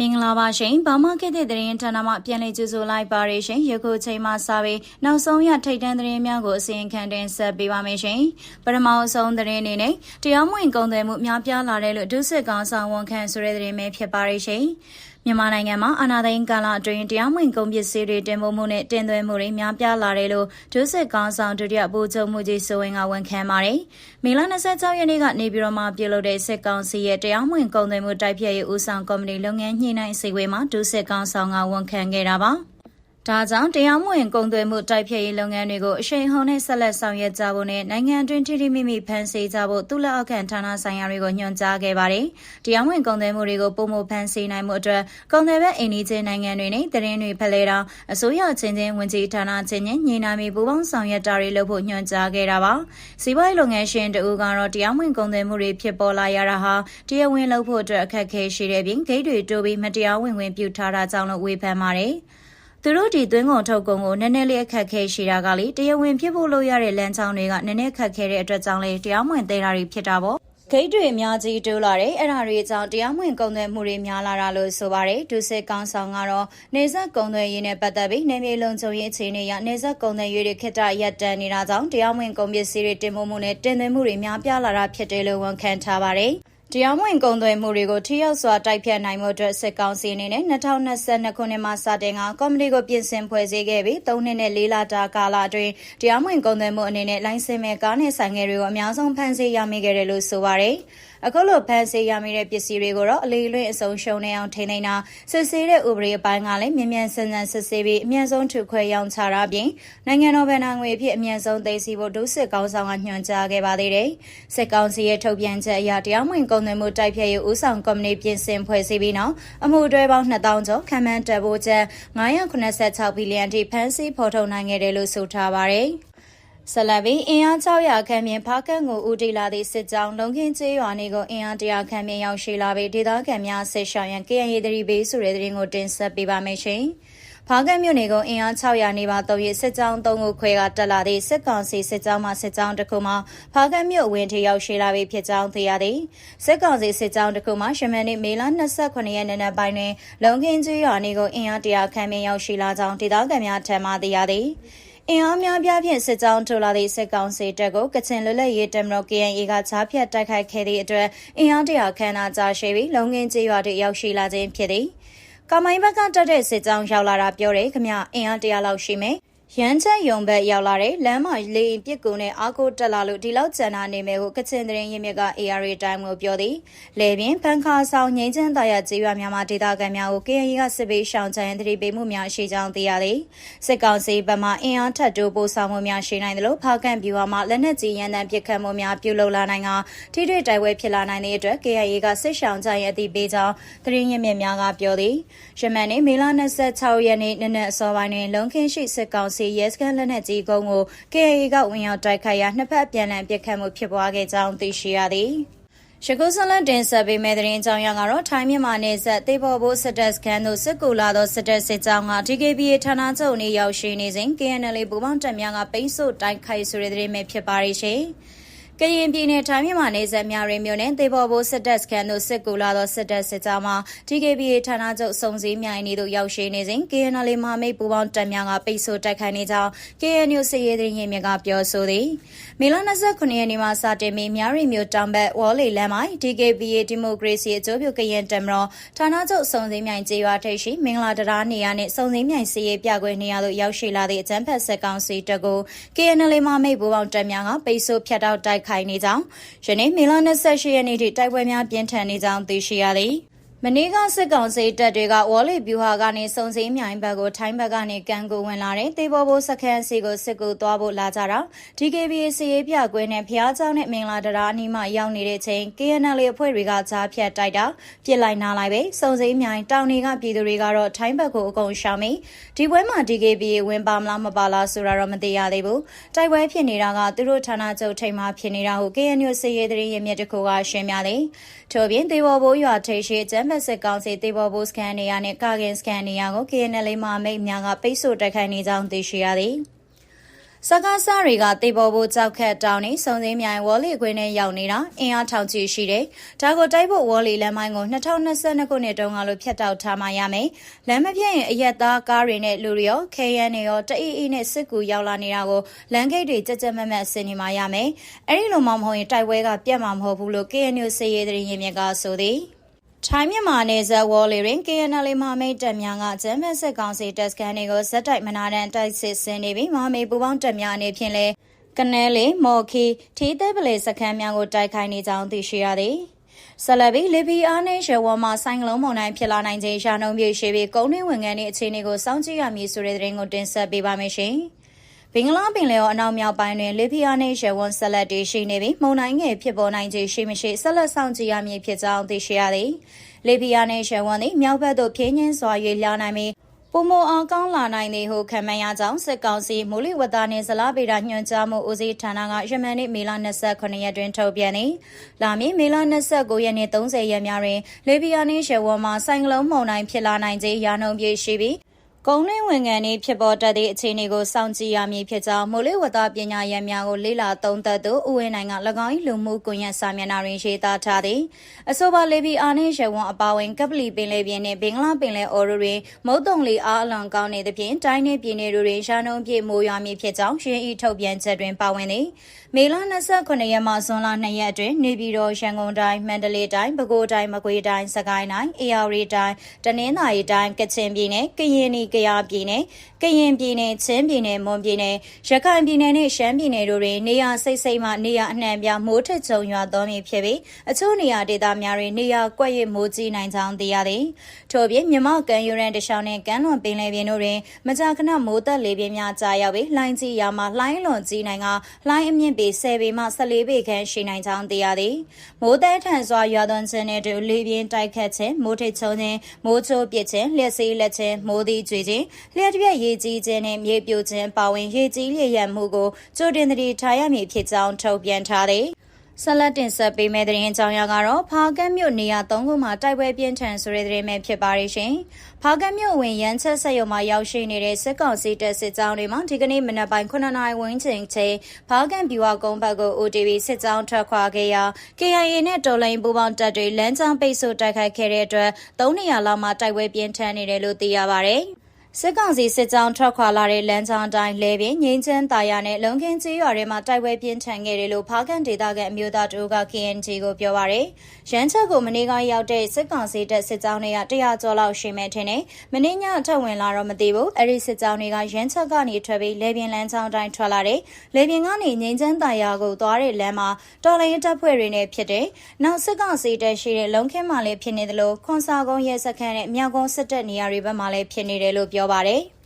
မင်္ဂလာပါရှင်။ဘာမခေတ်တဲ့သတင်းဌာနမှပြန်လည်ကြိုဆိုလိုက်ပါရရှင်။ယခုချိန်မှစပြီးနောက်ဆုံးရထိတ်တန့်သတင်းများကိုအစီရင်ခံတင်ဆက်ပေးပါမယ်ရှင်။ပထမဆုံးသတင်းအနေနဲ့တရားမဝင်ကုန်သွယ်မှုများပြားလာတယ်လို့ဒုစစ်ကောင်ဆောင်ဝန်ခံဆိုတဲ့သတင်းပဲဖြစ်ပါရရှင်။ မြန်မာနိုင်ငံမှာအာဏာသိမ်းကာလအတွင်းတရားမဝင်ကုန်ပစ္စည်းတွေတင်ပို့မှုနဲ့တင်သွင်းမှုတွေများပြားလာတယ်လို့ဒုစစ်ကောင်ဆောင်ဒုတိယဗိုလ်ချုပ်မှုကြီးစိုးဝင်းကဝန်ခံပါတယ်။မေလ26ရက်နေ့ကနေပြည်တော်မှာပြုလုပ်တဲ့စစ်ကောင်စီရဲ့တရားမဝင်ကုန်သွယ်မှုတိုက်ဖျက်ရေးဦးဆောင်ကော်မတီလုပ်ငန်းညှိနှိုင်းအစည်းအဝေးမှာဒုစစ်ကောင်ဆောင်ကဝန်ခံခဲ့တာပါ။ ဒါကြောင့်တရားမဝင်ကုန်သွယ်မှုတိုက်ဖျက်ရေးလုပ်ငန်းတွေကိုအရှိန်ဟုန်နဲ့ဆက်လက်ဆောင်ရွက်ကြဖို့နဲ့နိုင်ငံတွင်းထိထိမိမိဖန်ဆီးကြဖို့သူ့လက်အောက်ခံဌာနဆိုင်ရာတွေကိုညွှန်ကြားခဲ့ပါတယ်။တရားမဝင်ကုန်သွယ်မှုတွေကိုပုံမဖန်ဆီးနိုင်မှုအတွက်ကုန်သွယ်ဘက်အိန္ဒိချင်းနိုင်ငံတွေနဲ့သတင်းတွေဖလှယ်တာအစိုးရချင်းချင်းဝင်ကြီးဌာနချင်းချင်းညီနာမီပူးပေါင်းဆောင်ရွက်တာတွေလုပ်ဖို့ညွှန်ကြားခဲ့တာပါ။စီးပွားရေးလုပ်ငန်းရှင်တဦးကတော့တရားမဝင်ကုန်သွယ်မှုတွေဖြစ်ပေါ်လာရတာဟာတရားဝင်လုပ်ဖို့အတွက်အခက်အခဲရှိတဲ့ပြင်ဂိတ်တွေတိုးပြီးမတရားဝင်ဝင်ပြုထားတာကြောင့်လို့ဝေဖန်ပါတယ်။ သူတို့ဒီသွင်းကုန်ထုတ်ကုန်ကိုနည်းနည်းလေးအခက်ခဲရှိတာကလေတရားဝင်ဖြစ်ဖို့လို့ရတဲ့လမ်းကြောင်းတွေကနည်းနည်းခက်ခဲတဲ့အတွက်ကြောင့်လေတရားမဝင်သေးတာတွေဖြစ်တာပေါ့ဂိတ်တွေအများကြီးတိုးလာတယ်အဲ့ဒါတွေကြောင့်တရားမဝင်ကုန်သွယ်မှုတွေများလာတာလို့ဆိုပါတယ်ဒုစစ်ကောင်ဆောင်ကတော့နေဆက်ကုန်သွယ်ရေးနဲ့ပတ်သက်ပြီးနေမြေလုံခြုံရေးအခြေအနေအရနေဆက်ကုန်သွယ်ရေးတွေခက်တာရပ်တန့်နေတာကြောင့်တရားမဝင်ကုန်ပစ္စည်းတွေတင်ပို့မှုနဲ့တင်သွင်းမှုတွေများပြားလာတာဖြစ်တယ်လို့ဝန်ခံထားပါတယ် တရားမဝင်ကုန်သွယ်မှုတွေကိုထိရောက်စွာတိုက်ဖြတ်နိုင်မှုအတွက်စစ်ကောင်စီအနေနဲ့2022ခုနှစ်မှာစတင်ကကော်မတီကိုပြင်ဆင်ဖွဲ့စည်းခဲ့ပြီး3နှစ်နဲ့4လတာကာလအတွင်းတရားမဝင်ကုန်သွယ်မှုအနေနဲ့လိုင်စင်မဲ့ကားနဲ့ဆိုင်ငယ်တွေကိုအများဆုံးဖမ်းဆီးရမိခဲ့တယ်လို့ဆိုပါတယ်။ အခုလိုဖန်ဆီးရမိတဲ့ပစ္စည်းတွေကိုတော့အလေးလွင့်အစုံရှုံနေအောင်ထိန်းသိမ်းတာစစ်ဆေးတဲ့ဥပဒေအပိုင်းကလည်းမြ мян ဆန်းဆန်းစစ်ဆေးပြီးအမြန်ဆုံးထုခွဲရောင်းချတာပြင်နိုင်ငံတော်ဗဏ္ဍာငွေအဖြစ်အမြန်ဆုံးသိသိဖို့ဒုစစ်ကောင်းဆောင်ကညွှန်ကြားခဲ့ပါသေးတယ်။စစ်ကောင်စီရဲ့ထုတ်ပြန်ချက်အရတရားမဝင်ကုန်သွယ်မှုတိုက်ဖျက်ရေးဦးဆောင်ကော်မတီပြင်ဆင်ဖွဲ့စည်းပြီးနောက်အမှုတွဲပေါင်း2000ကျော်ခံမှန်းတက်ဖို့ချက်986ဘီလီယံထိဖန်ဆီးဖော်ထုတ်နိုင်ခဲ့တယ်လို့ဆိုထားပါတယ်။ ဆလဘီအင်အား600ခန့်မြင်ဖားကန့်ကိုဦးတည်လာသည့်စစ်ကြောင်းလုံခင်းကျေးရွာနေကိုအင်အား100ခန့်မြင်ရောက်ရှိလာပြီးဒေသခံများဆစ်ရှောင်ရန် KNY တရီဘေးဆိုတဲ့သတင်းကိုတင်ဆက်ပေးပါမယ်ရှင်။ဖားကန့်မြို့နယ်ကအင်အား600နေပါတော့ရစစ်ကြောင်း3ခုခွဲကတက်လာသည့်စစ်ကောင်စီစစ်ကြောင်းမှစစ်ကြောင်းတစ်ခုမှဖားကန့်မြို့ဝင်ထိရောက်ရှိလာပြီးဖြစ်ကြောင်းသိရသည်စစ်ကောင်စီစစ်ကြောင်းတစ်ခုမှရှမန်နေ့မေလ29ရက်နေ့နက်ပိုင်းတွင်လုံခင်းကြီးရွာနေကအင်အား100ခန့်မြင်ရောက်ရှိလာကြောင်းဒေသခံများထံမှသိရသည် အင်အားများပြားဖြင့်စစ်ကြောင်းထုတ်လာသည့်စစ်ကောင်စီတပ်ကိုကချင်လွတ်လပ်ရေးတပ်မတော် KNA ကချားဖြတ်တိုက်ခိုက်ခဲ့သည့်အတွက်အင်အားတရာခန့်နာကြာရှည်ပြီးလုံငင်းကျေးရွာတွေရောက်ရှိလာခြင်းဖြစ်သည်။ကမိုင်းဘက်ကတက်တဲ့စစ်ကြောင်းရောက်လာတာပြောတယ်ခမအင်အားတရာလောက်ရှိမယ်။ ရန်ချက်ယုံဘက်ရောက်လာတဲ့လမ်းမလေရင်ပြစ်ကူနဲ့အာကိုတက်လာလို့ဒီလောက်ကျန်တာနေမယ်ကိုကချင်တရင်ရင်းမြစ်က AR တိုင်းကိုပြောသည်လေပြင်းဖန်ခါဆောင်ငိမ့်ချမ်းတာရကျေးရွာများမှာဒေသခံများကို KNY ကစစ်ပေးရှောင်ချန်သတိပေးမှုများရှိကြောင်းသိရသည်စစ်ကောင်စီဘက်မှအင်အားထပ်တိုးပို့ဆောင်မှုများရှိနိုင်တယ်လို့ဖားကန်ဗျူဟာမှလက်နက်ကြီးရန်တမ်းပစ်ခတ်မှုများပြုလုပ်လာနိုင်ကထိတွေ့တိုက်ပွဲဖြစ်လာနိုင်တဲ့အတွက် KNY ကစစ်ရှောင်ချန်ရဲ့အသိပေးကြောင်းတရင်ရင်းမြစ်များကပြောသည်ယမန်နေ့မေလ26ရက်နေ့နနက်အစောပိုင်းတွင်လုံခင်းရှိစစ်ကောင်စီရဲစခန်းလက်နက်ကြီးကုန်းကို KAA ကဝင်ရောက်တိုက်ခိုက်ရာနှစ်ဖက်ပြန်လည်ပစ်ခတ်မှုဖြစ်ပွားခဲ့ကြောင်းသိရှိရသည်။ရှကုဆလန်တင်ဆက်ပေးမဲ့တဲ့ကြောင်းရကတော့ထိုင်းမြန်မာနယ်စပ်တေဘော်ဘိုးစစ်တပ်စခန်းသို့စစ်ကူလာသောစစ်တပ်စစ်ကြောင်းက DKBA ဌာနချုပ်နေရောက်ရှိနေစဉ် KNL ပူပေါင်းတပ်များကပိတ်ဆို့တိုက်ခိုက်ဆိုတဲ့တဲ့မဲ့ဖြစ်ပါရရှင်။ ကရင်ပြည်နယ်ထိုင်းမြန်မာနယ်စပ်များရင်းမြို့နယ်တေဘော်ဘိုးစစ်တပ်စခန်းတို့စစ်ကူလာသောစစ်တပ်စစ်ကြောင်းမှာ TKBA ဌာနချုပ်စုံစည်းမြိုင်နေသို့ရောက်ရှိနေစဉ် KNL မဟာမိတ်ပူးပေါင်းတပ်များကပိတ်ဆို့တိုက်ခိုက်နေကြောင်း KNU စစ်ရေးသတင်းရင်းမြစ်ကပြောဆိုသည်မေလ29ရက်နေ့မှာစတင်ပြီးမြရီမြို့တောင်ဘက်ဝေါ်လီလမ်းမှာ TKBA ဒီမိုကရေစီအကျိုးပြုကရင်တမတော်ဌာနချုပ်စုံစည်းမြိုင်ကျေးရွာထိပ်ရှိမင်္ဂလာတရားနေရာနှင့်စုံစည်းမြိုင်စီရေးပြကွဲနေရာသို့ရောက်ရှိလာသည့်အကြမ်းဖက်စစ်ကောင်စီတပ်ကို KNL မဟာမိတ်ပူးပေါင်းတပ်များကပိတ်ဆို့ဖျက်တောက်တိုက်ခိုက်နေကြောင်းယနေ့မေလ28ရက်နေ့ထိတိုက်ပွဲများပြင်းထန်နေကြောင်းသိရှိရသည် မနေ့ကစစ်ကောင်စီတပ်တွေကဝေါ်လီဗျူဟာကနေစုံစည်းမြိုင်ဘက်ကိုထိုင်းဘက်ကနေကန်ကိုဝင်လာတဲ့တေဘောဘိုးစခန်းစီကိုစစ်ကူသွားဖို့လာကြတာ DKBA စီရေးပြကွင်းနဲ့ဖျားเจ้าနဲ့မင်္ဂလာတရာအနီးမှရောက်နေတဲ့ချိန် KNL အဖွဲ့တွေကကြားဖြတ်တိုက်တာပြစ်လိုက်နာလိုက်ပဲစုံစည်းမြိုင်တောင်တွေကပြည်သူတွေကတော့ထိုင်းဘက်ကိုအကုန်ရှောင်ပြီးဒီပွဲမှာ DKBA ဝင်ပါမလားမပါလားဆိုတာတော့မသိရသေးဘူးတိုက်ပွဲဖြစ်နေတာကသူတို့ဌာနချုပ်ထိပ်မှာဖြစ်နေတာဟု KNU စီရေးသတင်းရမြစ်တစ်ခုကရှင်းပြတယ်ထို့ပြင်တေဘောဘိုးရွာထိပ်ရှိကျမ်း မက်စစ်ကောင်စီတေဘော်ဘိုးစကန်နေရနဲ့ကာကင်စကန်နေရကို KNL မှမိတ်များကပိတ်ဆို့တိုက်ခိုက်နေကြောင်းသိရှိရသည်စစကားစားတွေကတေပေါ်ဖို့ကြောက်ခတ်တောင်းနေစုံစင်းမြိုင်ဝေါ်လီခွင်းနဲ့ရောက်နေတာအင်အားထောင်ချီရှိတယ်။ဒါကိုတိုက်ဖို့ဝေါ်လီလမ်းမိုင်းကို2022ခုနှစ်တုန်းကလို့ဖျက်တောက်ထားမှရမယ်။လမ်းမပြည့်ရင်အရက်သားကားတွေနဲ့လူတွေရောခဲရန်တွေရောတအီအီနဲ့စစ်ကူရောက်လာနေတာကိုလမ်းဂိတ်တွေကြက်ကြက်မက်မက်ဆင်နေမှရမယ်။အဲ့ဒီလိုမှမဟုတ်ရင်တိုက်ပွဲကပြတ်မှာမဟုတ်ဘူးလို့ KNU စေရေးတရင်ရင်မြကဆိုသည်။ ထိုင်းမြန်မာနယ်စပ်ဝေါ်လီရင် KNL မဟာမိတ်တပ်များကဂျမ်ဘတ်စစ်ကောင်စီတပ်စခန်းတွေကိုဇက်တိုက်မနာတန်တိုက်စစ်ဆင်နေပြီးမဟာမိတ်ပူပေါင်းတပ်များအနေဖြင့်လည်းကနဲလေမော်ခီထီးသက်ပလေစခန်းများကိုတိုက်ခိုက်နေကြောင်းသိရှိရသည်ဆလဘီလီဘီအာနဲ့ရှယ်ဝါမှာဆိုင်ကလုန်းမုန်တိုင်းဖြစ်လာနိုင်ခြင်းရှာနှုံပြေရှိပြီးကုန်းတွင်းဝင်ငန်းတဲ့အခြေအနေကိုစောင့်ကြည့်ရမည်ဆိုတဲ့သတင်းကိုတင်ဆက်ပေးပါမယ်ရှင်။ ဘင်္ဂလားပင်လယ်ော်အနောက်မြောက်ပိုင်းတွင်လီဘီယာနှင့်ရဲဝန်ဆက်လက်တွေရှိနေပြီးမုန်တိုင်းငယ်ဖြစ်ပေါ်နိုင်ခြင်းရှိမရှိဆက်လက်ဆောင်ကြည့်ရမည်ဖြစ်ကြောင်းသိရှိရသည်။လီဘီယာနှင့်ရဲဝန်သည်မြောက်ဘက်သို့ဖြင်းညင်းစွာ၍လာနိုင်ပြီးပုံမအောင်ကောင်းလာနိုင်သည်ဟုခံမှန်းရကြောင်းစစ်ကောင်စီမူလဝတ္တနှင့်ဇလားပေတာညွှန်ကြားမှုဦးစီးဌာနကယမန်နေ့မေလ29ရက်တွင်ထုတ်ပြန်သည်။လာမည့်မေလ29ရက်နေ့30ရက်များတွင်လေဘီယာနှင့်ရဲဝန်မှဆိုင်ကလုန်းမုန်တိုင်းဖြစ်လာနိုင်ခြင်းရာနှုန်းပြည့်ရှိပြီး ကုန်းလင်းဝင်ငံနေဖြစ်ပေါ်တတ်သည့်အခြေအနေကိုစောင့်ကြည့်ရမည်ဖြစ်ကြောင်းမိုးလေဝသပညာရံများကိုလေ့လာသုံးသပ်သူဦးဝင်းနိုင်က၎င်း၏လူမှုကွန်ရက်စာမျက်နှာတွင်ရေးသားထားသည်အဆိုပါလေဘီအာနှင့်ရဝွန်အပါဝင်ကပလီပင်လေပြင်နှင့်ဘင်္ဂလားပင်လယ်အော်တို့တွင်မုတ်တုံလီအားအလွန်ကောင်းနေသဖြင့်တိုင်းနှင့်ပြည်နယ်တို့တွင်ရှားနှုံပြည့်မိုးရွာမည်ဖြစ်ကြောင်းရင်းဤထုတ်ပြန်ချက်တွင်ပါဝင်သည်မေလ29ရက်မှဇွန်လ2ရက်အတွင်းနေပြည်တော်ရန်ကုန်တိုင်းမန္တလေးတိုင်းပဲခူးတိုင်းမကွေးတိုင်းစကိုင်းတိုင်းအေရဝတီတိုင်းတနင်္သာရီတိုင်းကချင်ပြည်နယ်ကရင်နီကယားပြည်နယ်ကရင်ပြည်နယ်ချင်းပြည်နယ်မွန်ပြည်နယ်ရခိုင်ပြည်နယ်နဲ့ရှမ်းပြည်နယ်တို့တွင်နေရစိတ်စိတ်မှနေရအနှံပြမိုးထစ်ချုံရွာသွန်းမည်ဖြစ်ပြီးအချို့နေရာဒေသများတွင်နေရကွက်ရမိုးကြီးနိုင်ကြောင်းသိရသည်ထို့ပြင်မြမကန်ယူရန်တရှောင်းနှင့်ကမ်းလွန်ပင်လယ်ပြင်တို့တွင်မကြာခဏမိုးသက်လေပြင်းများကြာရောက်ပြီးလှိုင်းကြီးရာမှလှိုင်းလွန်ကြီးနိုင်ကလှိုင်းအမြင့်ပေ10ပေမှ14ပေခန့်ရှိနိုင်ကြောင်းသိရသည်မိုးသည်ထန်စွာရွာသွန်းခြင်းနှင့်အတူလေပြင်းတိုက်ခတ်ခြင်းမိုးထစ်ချုံခြင်းမိုးချိုးပစ်ခြင်းလျှက်စီးလက်ခြင်းမိုးသည်ကျွေခြင်းလျှက်တစ်ပြက်ရေကြီးခြင်းနဲ့မြေပြိုခြင်းပါဝင်ရေကြီးလျက်ရမှုကိုကြိုတင်သတိထားရမည်ဖြစ်ကြောင်းထုတ်ပြန်ထားသည်ဆက်လက်တင်ဆက်ပေးမယ့်သတင်းအကြောင်းအရာကတော့ဖားကတ်မြို့နေရာ၃ခုမှာတိုက်ပွဲပြင်းထန်ဆိုတဲ့သတင်းပဲဖြစ်ပါရဲ့ရှင်။ဖားကတ်မြို့ဝင်ရန်ချက်ဆက်ရုံမှာရောက်ရှိနေတဲ့စစ်ကောင်စီတပ်စစ်ကြောင်းတွေမှာဒီကနေ့မနက်ပိုင်း9နာရီဝန်းကျင်ချိန်ဖားကတ်ဗျူဟာကုန်းဘက်ကို OTV စစ်ကြောင်းထွက်ခွာခဲ့ရာ KIA နဲ့တော်လိုင်းပူးပေါင်းတပ်တွေလမ်းကြောင်းပိတ်ဆို့တိုက်ခိုက်ခဲ့တဲ့အတွက်၃နေရာလောက်မှာတိုက်ပွဲပြင်းထန်နေတယ်လို့သိရပါဗျ။ စစ်ကောင်စီစစ်ကြောင်းထွက်ခွာလာတဲ့လမ်းကြောင်းတိုင်းလဲပင်ငင်းချမ်းတာယာနဲ့လုံခင်းကျေးရွာတွေမှာတိုက်ပွဲပြင်းထန်ခဲ့တယ်လို့ဖားကန်ဒေသကအမျိုးသားတို့က KNG ကိုပြောပါရယ်ရန်ချက်ကိုမနေ့ကရောက်တဲ့စစ်ကောင်စီတပ်စစ်ကြောင်းတွေက100ကျော်လောက်ရှိမဲ့ထင်တယ်မနေ့ညအထက်ဝင်လာတော့မသိဘူးအဲ့ဒီစစ်ကြောင်းတွေကရန်ချက်ကနေထွက်ပြီးလဲပင်လမ်းကြောင်းတိုင်းထွက်လာတယ်လဲပင်ကနေငင်းချမ်းတာယာကိုသွားတဲ့လမ်းမှာတော်လိုင်းတပ်ဖွဲ့တွေနဲ့ဖြစ်တယ်နောက်စစ်ကောင်စီတပ်ရှိတဲ့လုံခင်းမှာလည်းဖြစ်နေတယ်လို့ခွန်စာကုန်းရဲစခန်းနဲ့မြောက်ကုန်းစစ်တပ်နေရာတွေဘက်မှာလည်းဖြစ်နေတယ်လို့ပြောပါတယ်။